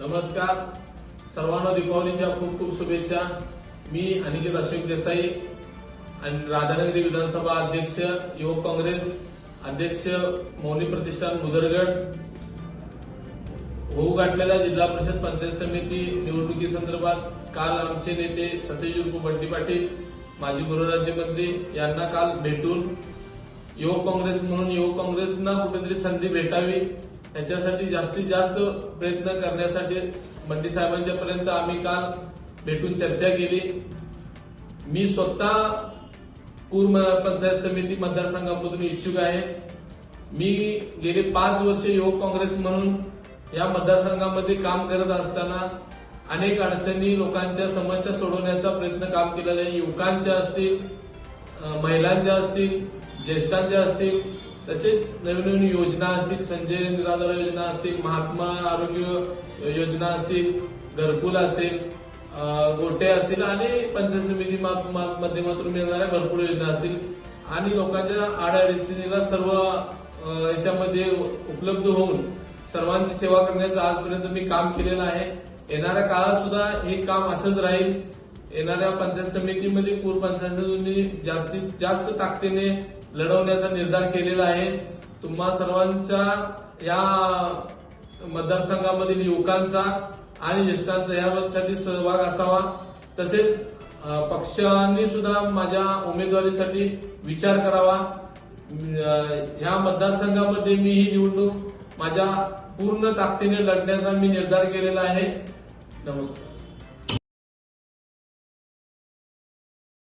नमस्कार. सर्वांना दीपावलीच्या खूप खूप शुभेच्छा. मी अनिकेत अशोक देसाई आणि राधानगरी विधानसभा अध्यक्ष युवक काँग्रेस अध्यक्ष मौली प्रतिष्ठान मुदरगड. होऊ गाठलेल्या जिल्हा परिषद पंचायत समिती निवडणुकीसंदर्भात काल आमचे नेते सतीश उर्फ बंटी पाटील माजी गृहराज्यमंत्री यांना काल भेटून युवक काँग्रेस म्हणून युवक काँग्रेसना कुठेतरी संधी भेटावी याच्यासाठी जास्तीत जास्त प्रयत्न करण्यासाठी मंडी साहेबांच्या पर्यंत आम्ही काल भेटून चर्चा केली. मी स्वतः कूर पंचायत समिती मतदारसंघामधून इच्छुक आहे. मी गेले पाच वर्ष युवक काँग्रेस म्हणून या मतदारसंघामध्ये काम करत असताना अनेक अडचणी लोकांच्या समस्या सोडवण्याचा प्रयत्न काम केलेला आहे. युवकांच्या असतील महिलांच्या असतील ज्येष्ठांच्या असतील तसेच नवीन नवीन योजना असतील संजय निराधार योजना असतील महात्मा आरोग्य योजना असतील घरकुल असेल गोटे असतील आणि पंचायत समिती मा- माध्यमातून मिळणाऱ्या भरपूर योजना असतील. आणि लोकांच्या आडाअडचणीला सर्व याच्यामध्ये उपलब्ध होऊन सर्वांची सेवा करण्याचं आजपर्यंत मी काम केलेलं आहे. येणाऱ्या काळात सुद्धा हे काम असंच राहील. येणाऱ्या पंचायत समितीमध्ये पूर पंचायत जास्तीत जास्त ताकदीने लढवण्याचा निर्धार केलेला आहे. तुम्हा सर्वांच्या या मतदारसंघामधील युवकांचा आणि ज्येष्ठांचा यासाठी सहभाग असावा. तसेच पक्षांनी सुद्धा माझ्या उमेदवारीसाठी विचार करावा. ह्या मतदारसंघामध्ये मी ही निवडणूक माझ्या पूर्ण ताकदीने लढण्याचा मी निर्धार केलेला आहे. नमस्कार.